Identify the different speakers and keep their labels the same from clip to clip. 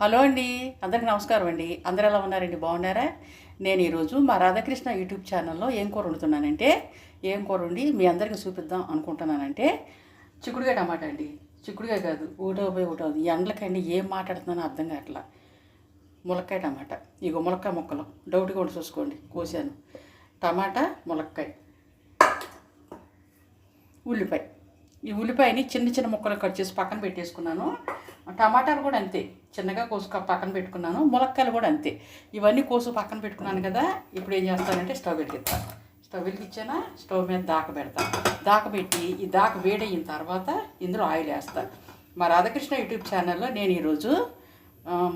Speaker 1: Hello అండి అందరికి నమస్కారం అండి. అందరు ఎలా ఉన్నారండి? బాగున్నారా? నేను ఈరోజు మా రాధాకృష్ణ యూట్యూబ్ ఛానల్లో ఏం కూర వండుతున్నానంటే ఏం కూర వండి మీ అందరికీ చూపిద్దాం అనుకుంటున్నానంటే చిక్కుడుగా టమాటా అండి. చిక్కుడుగా కాదు ఒకటో పోయి ఒకటో ఎండలకండి ఏం మాట్లాడుతున్నానో అర్థం కావట్లా. ములక్కాయ టమాటా. ఇగో ములక్కాయ ముక్కలు. డౌట్గా ఉండి చూసుకోండి. కోసాను. టమాటా ములక్కాయ. ఉల్లిపాయ. ఈ ఉల్లిపాయని చిన్న చిన్న ముక్కలు కట్ చేసి పక్కన పెట్టేసుకున్నాను. టమాటాలు కూడా అంతే చిన్నగా కోసు పక్కన పెట్టుకున్నాను. ములక్కాయలు కూడా అంతే. ఇవన్నీ కోసు పక్కన పెట్టుకున్నాను కదా ఇప్పుడు ఏం చేస్తానంటే స్టవ్ వెలిగిస్తాను స్టవ్ వెలిగించానా? స్టవ్ మీద దాక పెడతాను దాక పెట్టి ఈ దాక వేడయిన తర్వాత ఇందులో ఆయిల్ వేస్తాను మా రాధాకృష్ణ యూట్యూబ్ ఛానల్లో నేను ఈరోజు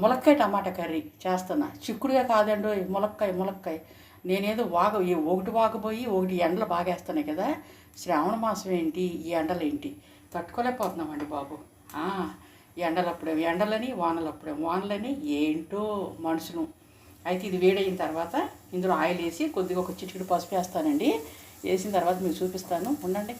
Speaker 1: ములక్కాయ టమాటా కర్రీ చేస్తున్నా చిక్కుడుగా కాదండి ములక్కాయ ములక్కాయ. నేనేదో వాగ ఒకటి వాగబోయి ఒకటి ఎండలు బాగా కదా. శ్రావణ మాసం ఏంటి? ఈ ఎండలు ఏంటి? తట్టుకోలేకపోతున్నామండి బాబు. ఎండలప్పుడే? ఎండలని వానలప్పుడే? వానలని ఏంటో మనుషులు. అయితే ఇది వేడైన తర్వాత ఇందులో ఆయిల్ వేసి కొద్దిగా ఒక చిటికెడు పసుపు వేస్తానండి. వేసిన తర్వాత మీకు చూపిస్తాను. ఉండండి.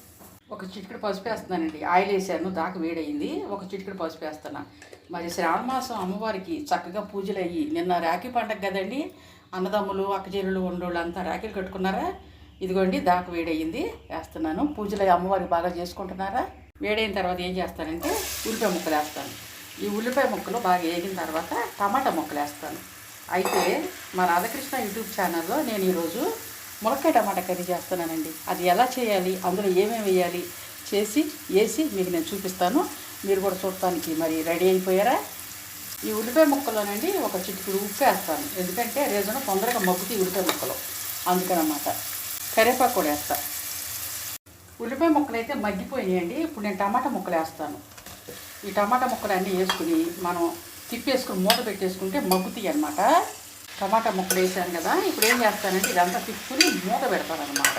Speaker 1: ఒక చిటికెడు పసుపు వేస్తున్నానండి. ఆయిల్ వేసాను దాకా వేడయింది ఒక చిటికెడు పసుపు వేస్తున్నా. మరి శ్రావణ మాసం అమ్మవారికి చక్కగా పూజలు అయ్యి నిన్న రాఖీ పండగ కదండి. అన్నదమ్ములు అక్కచెల్లెలు ఉండోళ్ళు అంతా రాఖీలు కట్టుకున్నారా? ఇదిగోండి దాకా వేడయింది. వేస్తున్నాను. పూజలు అమ్మవారికి బాగా చేసుకుంటున్నారా? వేడైన తర్వాత ఏం చేస్తానంటే ఉల్లిపాయ ముక్కలు వేస్తాను. ఈ ఉల్లిపాయ ముక్కలు బాగా వేగిన తర్వాత టమాటా ముక్కలు వేస్తాను. అయితే మా రాధాకృష్ణ యూట్యూబ్ ఛానల్లో నేను ఈరోజు ములక్కాయ టమాటా కర్రీ చేస్తున్నానండి. అది ఎలా చేయాలి? అందులో ఏమేమి వేయాలి? చేసి వేసి మీకు నేను చూపిస్తాను. మీరు కూడా చూడటానికి మరి రెడీ అయిపోయారా? ఈ ఉల్లిపాయ ముక్కలోనండి ఒక చిటికుడు ఉప్పు వేస్తాను. ఎందుకంటే రేజన తొందరగా మగ్గుతాయి ఉల్లిపాయ ముక్కలు. అందుకనమాట. కరివేపాకు కూడా వేస్తా. ఉల్లిపాయ ముక్కలు అయితే మగ్గిపోయాయండి ఇప్పుడు నేను టమాటా ముక్కలు వేస్తాను. ఈ టమాటా ముక్కలు అన్నీ వేసుకుని మనం తిప్పేసుకుని మూత పెట్టేసుకుంటే మగ్గుతాయి అనమాట టమాటా ముక్కలు వేసాను కదా. ఇప్పుడు ఏం చేస్తానంటే ఇదంతా తిప్పుకుని మూత పెడతాను అనమాట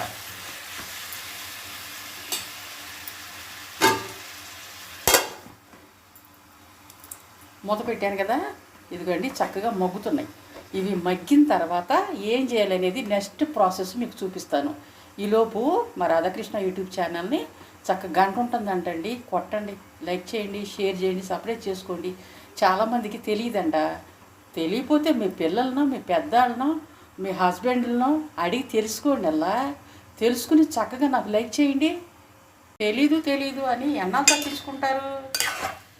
Speaker 1: మూత పెట్టాను కదా ఇదిగోండి చక్కగా మగ్గుతున్నాయి. ఇవి మగ్గిన తర్వాత ఏం చేయాలనేది నెక్స్ట్ ప్రాసెస్ మీకు చూపిస్తాను. ఈలోపు మా రాధాకృష్ణ యూట్యూబ్ ఛానల్ని చక్కగా గంట ఉంటుందంటండి. కొట్టండి లైక్ చేయండి షేర్ చేయండి సపరేట్ చేసుకోండి. చాలామందికి తెలియదంట. తెలియపోతే మీ పిల్లలనో మీ పెద్దాళ్ళనో మీ హస్బెండ్లనో అడిగి తెలుసుకోండి అలా తెలుసుకుని చక్కగా నాకు లైక్ చేయండి. తెలీదు తెలీదు అని ఎన్నా తప్పించుకుంటారు?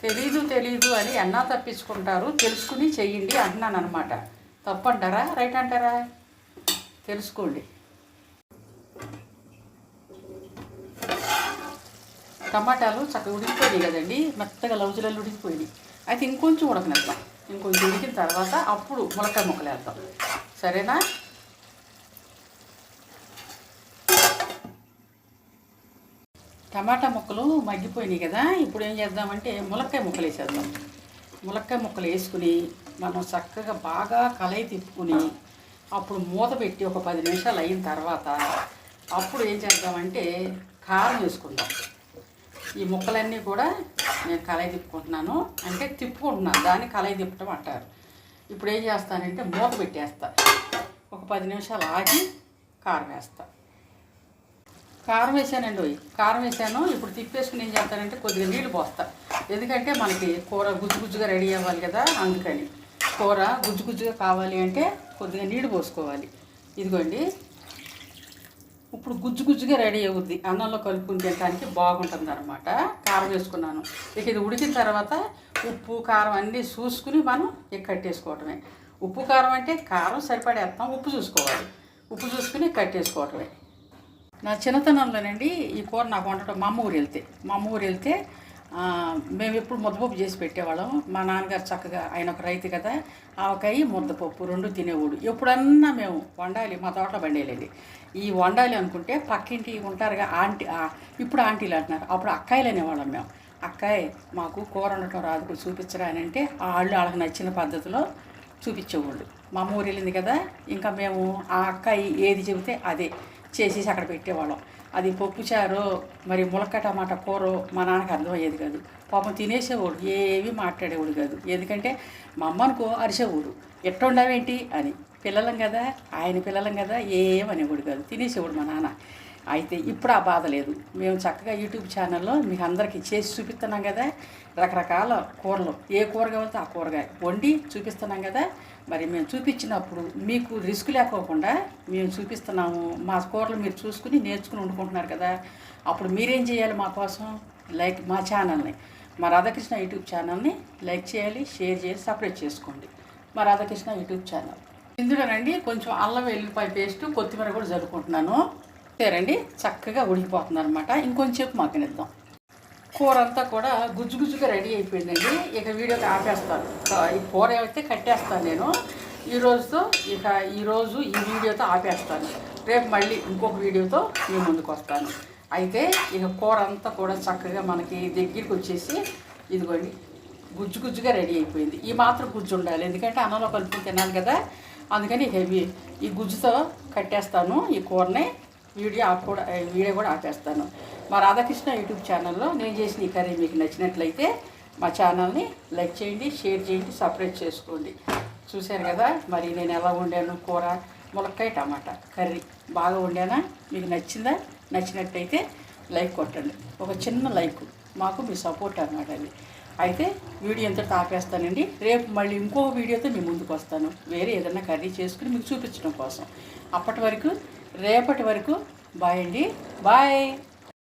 Speaker 1: తెలీదు తెలీదు అని అన్నా తప్పించుకుంటారు తెలుసుకుని చెయ్యండి అంటున్నాను అనమాట తప్పంటారా? రైట్ అంటారా? తెలుసుకోండి. టమాటాలు చక్కగా ఉడికిపోయినాయి కదండి మెత్తగా లౌజులలో ఉడికిపోయినాయి. అయితే ఇంకొంచెం ఉడకనిద్దాం. ఇంకొంచెం ఉడికిన తర్వాత అప్పుడు ములక్కాయ ముక్కలు వేద్దాం. సరేనా? టమాటా ముక్కలు మగ్గిపోయినాయి కదా ఇప్పుడు ఏం చేద్దామంటే ములక్కాయ ముక్కలు వేసేద్దాం. ములక్కాయ ముక్కలు వేసుకుని మనం చక్కగా బాగా కలయి తిప్పుకుని అప్పుడు మూత పెట్టి ఒక పది నిమిషాలు అయిన తర్వాత అప్పుడు ఏం చేద్దామంటే కారం వేసుకుందాం. ఈ ముక్కలన్నీ కూడా నేను కలయి తిప్పుకుంటున్నాను అంటే తిప్పుకుంటున్నాను దాన్ని కలయి తిప్పటం అంటారు. ఇప్పుడు ఏం చేస్తానంటే మూత పెట్టేస్తా. ఒక పది నిమిషాలు ఆగి కారం వేస్తాను కారం వేసానండి ఓయ్. కారం వేసాను. ఇప్పుడు తిప్పేసుకుని ఏం చేస్తానంటే కొద్దిగా నీళ్ళు పోస్తా. ఎందుకంటే మనకి కూర గుజ్జు గుజ్జుగా రెడీ అవ్వాలి కదా అందుకని. కూర గుజ్జు గుజ్జుగా కావాలి అంటే కొద్దిగా నీళ్ళు పోసుకోవాలి. ఇదిగోండి. ఇప్పుడు గుజ్జు గుజ్జుగా రెడీ అవుద్ది. అన్నంలో కలుపుకుని తినడానికి బాగుంటుంది అనమాట కారం వేసుకున్నాను. ఇక ఇది ఉడికిన తర్వాత ఉప్పు కారం అన్నీ చూసుకుని మనం ఇక కట్టేసుకోవటమే. ఉప్పు కారం అంటే కారం సరిపడేస్తాం ఉప్పు చూసుకోవాలి. ఉప్పు చూసుకుని కట్టేసుకోవటమే. నా చిన్నతనంలోనండి ఈ కూర నాకు వండటం మా అమ్మ ఊరు వెళ్తే మా అమ్మ ఊరు వెళ్తే మేము ఎప్పుడు ముద్దపప్పు చేసి పెట్టేవాళ్ళం. మా నాన్నగారు చక్కగా ఆయన ఒక రైతు కదా ఆవకాయ ముద్దపప్పు రెండు తినేవాడు. ఎప్పుడన్నా మేము వండాలి మా తోటలో బండేయాలండి ఈ వండాలి అనుకుంటే పక్కింటి ఉంటారుగా ఆంటీ ఇప్పుడు ఆంటీలు అంటున్నారు. అప్పుడు అక్కాయిలు అనేవాళ్ళం మేము. అక్కాయ్ మాకు కూర వండటం రాదు చూపించరా అని అంటే వాళ్ళు వాళ్ళకి నచ్చిన పద్ధతిలో చూపించేవాళ్ళు. మా అమ్మ ఊరు వెళ్ళింది కదా ఇంకా మేము ఆ అక్కాయి ఏది చెబితే అదే. చేసేసి అక్కడ పెట్టేవాళ్ళం. అది పప్పుచారో మరి ములక్క టమాటా కూర మా నాన్నకి అర్థమయ్యేది కాదు. పాపం తినేసేవాడు ఏమీ మాట్లాడేవాడు కాదు. ఎందుకంటే మా అమ్మ అనుకో అరిసేవాడు. ఎట్టుండవేంటి అని. పిల్లలం కదా ఆయన పిల్లలం కదా ఏమనేవాడు కాదు. తినేసేవాడు మా నాన్న. అయితే ఇప్పుడు ఆ బాధ లేదు. మేము చక్కగా యూట్యూబ్ ఛానల్లో మీకు అందరికీ చేసి చూపిస్తున్నాం కదా రకరకాల కూరలు. ఏ కూర కావాలితే ఆ కూరగాయ వండి చూపిస్తున్నాం కదా మరి మేము చూపించినప్పుడు మీకు రిస్క్ లేకోకుండా మేము చూపిస్తున్నాము. మా కూరలు మీరు చూసుకుని నేర్చుకుని వండుకుంటున్నారు కదా అప్పుడు మీరేం చేయాలి మా కోసం? లైక్ మా ఛానల్ని. మా రాధాకృష్ణ యూట్యూబ్ ఛానల్ని లైక్ చేయాలి షేర్ చేసి సపరేట్ చేసుకోండి. మా రాధాకృష్ణ యూట్యూబ్ ఛానల్. ఇందులోనండి కొంచెం అల్లం వెల్లుల్లిపాయ పేస్ట్ కొత్తిమీర కూడా జరుపుకుంటున్నాను. సరేండి చక్కగా ఉడికిపోతుంది అనమాట ఇంకొంచెం మగ్గనిద్దాం. కూర అంతా కూడా గుజ్జు గుజ్జుగా రెడీ అయిపోయిందండి. ఇక వీడియోకి ఆపేస్తాను. ఈ కూర అయితే కట్టేస్తాను నేను ఈ రోజుతో ఇక ఈరోజు ఈ వీడియోతో ఆపేస్తాను. రేపు మళ్ళీ ఇంకొక వీడియోతో మీ ముందుకు వస్తాను. అయితే ఇక కూర అంతా కూడా చక్కగా మనకి దగ్గరికి వచ్చేసి ఇదిగోండి గుజ్జు గుజ్జుగా రెడీ అయిపోయింది. ఈ మాత్రం గుజ్జు ఉండాలి. ఎందుకంటే అన్నంలో కలుపుకొని తినాలి కదా. అందుకని హెవీ. ఈ గుజ్జుతో కట్టేస్తాను ఈ కూరని. వీడియో ఆప్ కూడా వీడియో కూడా ఆపేస్తాను. మా రాధాకృష్ణ యూట్యూబ్ ఛానల్లో నేను చేసిన ఈ కర్రీ మీకు నచ్చినట్లయితే మా ఛానల్ని లైక్ చేయండి షేర్ చేయండి సపరేట్ చేసుకోండి. చూశారు కదా మరి నేను ఎలా వండాను కూర? ములక్కాయ టమాటా కర్రీ. బాగా వండానా? మీకు నచ్చిందా? నచ్చినట్టయితే లైక్ కొట్టండి. ఒక చిన్న లైక్. మాకు మీ సపోర్ట్ అన్నమాట అది. అయితే వీడియో ఎంత తాపేస్తానండి. రేపు మళ్ళీ ఇంకో వీడియోతో మీ ముందుకు వస్తాను. వేరే ఏదైనా కర్రీ చేసుకుని మీకు చూపించడం కోసం. అప్పటి వరకు రేపటి వరకు బాయ్ అండి. బాయ్!